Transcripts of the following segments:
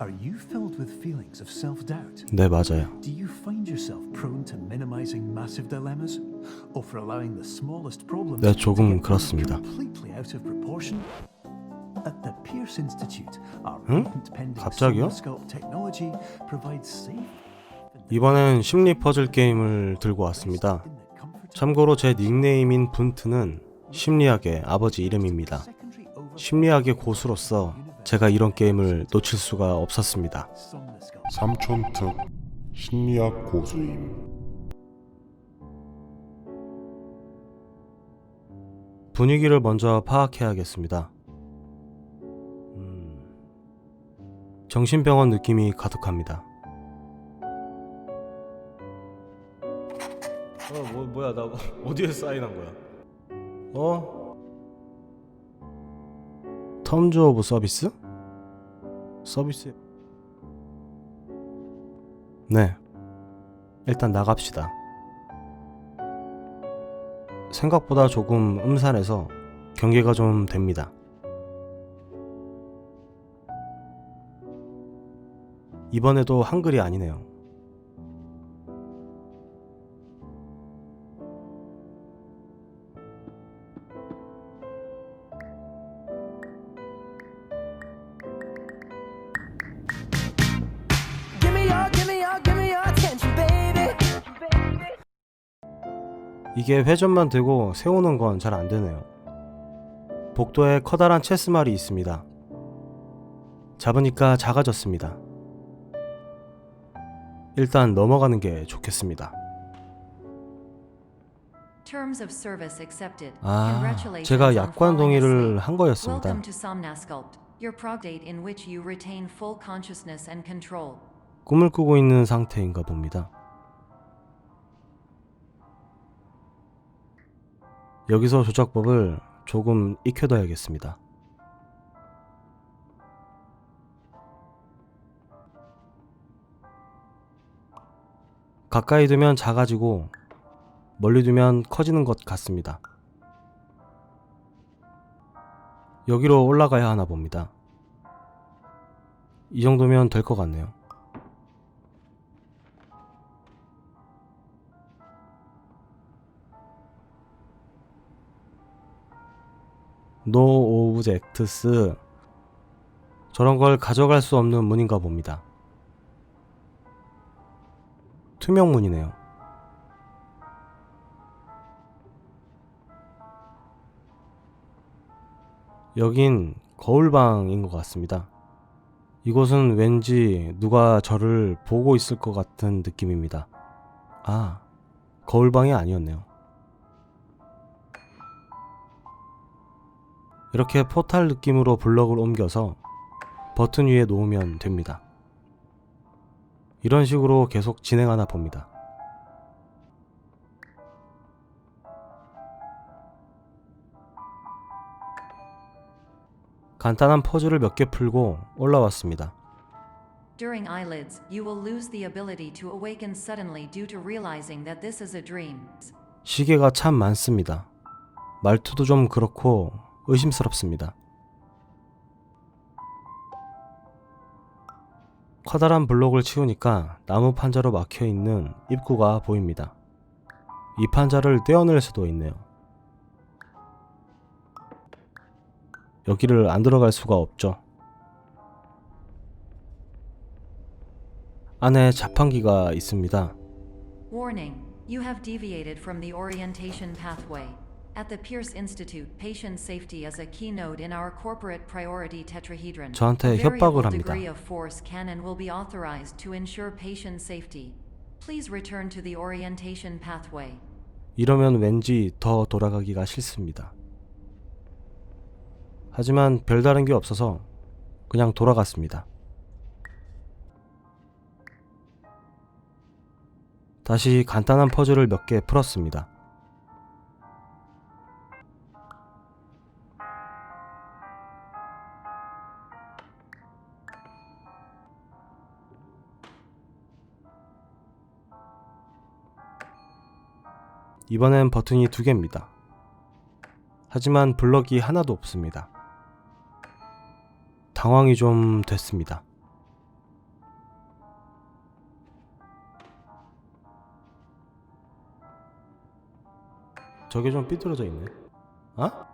Are you filled with feelings of self-doubt? 네, 맞아요. Do you find yourself prone to minimizing massive dilemmas, or for allowing the smallest problems 네, to 조금 그렇습니다. completely out of proportion? At the Pierce Institute, our 응? patent pending 갑자기요? Sculpt technology provides safe. 이번엔 심리 퍼즐 게임을 들고 왔습니다. in the comfort 참고로 제 닉네임인 분트는 심리학의 아버지 이름입니다. secondary over 심리학의 고수로서 제가 이런 게임을 놓칠 수가 없었습니다. somnosculpt. 삼촌 특 심리학 고수임 분위기를 먼저 파악해야겠습니다. 음, 정신병원 느낌이 가득합니다. 어, 뭐, 뭐야, 나 어디에 사인한 거야? 어? 텀즈 오브 서비스? 서비스? 네. 일단 나갑시다. 생각보다 조금 음산해서 경계가 좀 됩니다. 이번에도 한글이 아니네요. 이게 회전만 되고 세우는 건 잘 안 되네요. 복도에 커다란 체스말이 있습니다. 잡으니까 작아졌습니다. 일단 넘어가는 게 좋겠습니다. 아, 제가 약관 동의를. 한 거였습니다. 꿈을 꾸고 있는 상태인가 봅니다. 여기서 조작법을 조금 익혀둬야겠습니다. 가까이 두면 작아지고 멀리 두면 커지는 것 같습니다. 여기로 올라가야 하나 봅니다. 이 정도면 될 것 같네요. 노 오브젝트스 저런 걸 가져갈 수 없는 문인가 봅니다. 투명 문이네요. 여긴 거울방인 것 같습니다. 이곳은 왠지 누가 저를 보고 있을 것 같은 느낌입니다. 아, 거울방이 아니었네요. 이렇게 포탈 느낌으로 블럭을 옮겨서 버튼 위에 놓으면 됩니다. 이런 식으로 계속 진행하나 봅니다. 간단한 퍼즐을 몇 개 풀고 올라왔습니다. During eyelids, you will lose the ability to awaken suddenly due to realizing that this is a dream. 시계가 참 많습니다. 말투도 좀 그렇고 의심스럽습니다. 커다란 블록을 치우니까 나무 판자로 막혀 있는 입구가 보입니다. 이 판자를 떼어낼 수도 있네요. 여기를 안 들어갈 수가 없죠. 안에 자판기가 있습니다. Warning, you have deviated from the orientation pathway. At the Pierce Institute, patient safety is a keynote in our corporate priority tetrahedron. 저한테 협박을 합니다. degree of force can and will be authorized to ensure patient safety. Please return to the orientation pathway. 이러면 왠지 더 돌아가기가 싫습니다. 하지만 별다른 게 없어서 그냥 돌아갔습니다. 다시 간단한 퍼즐을 몇 개 풀었습니다. 이번엔 버튼이 두 개입니다. 하지만 블럭이 하나도 없습니다. 당황이 좀 됐습니다. 저게 좀 삐뚤어져 있네. 아?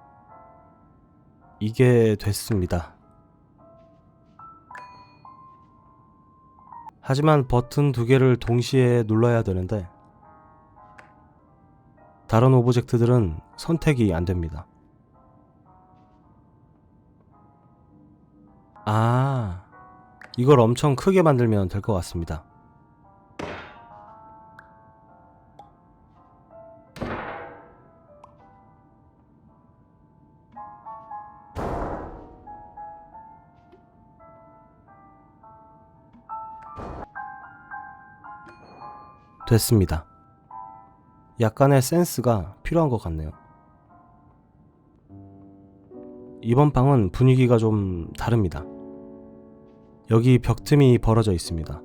이게 됐습니다. 하지만 버튼 두 개를 동시에 눌러야 되는데 다른 오브젝트들은 선택이 안 됩니다. 아, 이걸 엄청 크게 만들면 될 것 같습니다. 됐습니다. 약간의 센스가 필요한 것 같네요. 이번 방은 분위기가 좀 다릅니다. 여기 벽틈이 벌어져 있습니다.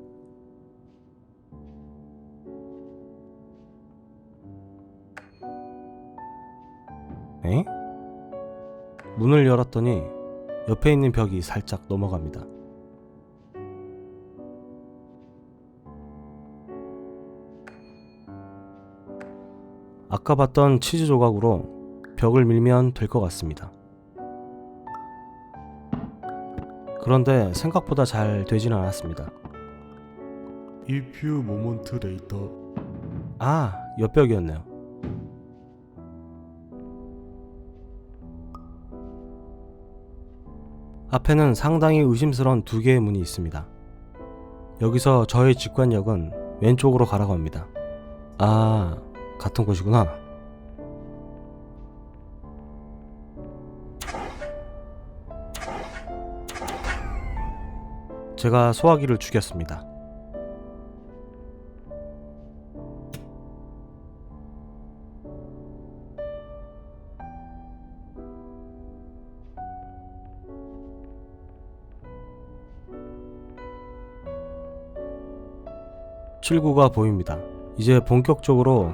에? 문을 열었더니 옆에 있는 벽이 살짝 넘어갑니다. 아까 봤던 치즈 조각으로 벽을 밀면 될 것 같습니다. 그런데 생각보다 잘 되진 않았습니다. If you moment later 아, 옆벽이었네요. 앞에는 상당히 의심스러운 두 개의 문이 있습니다. 여기서 저의 직관력은 왼쪽으로 가라고 합니다. 아, 같은 곳이구나. 제가 소화기를 죽였습니다. 출구가 보입니다. 이제 본격적으로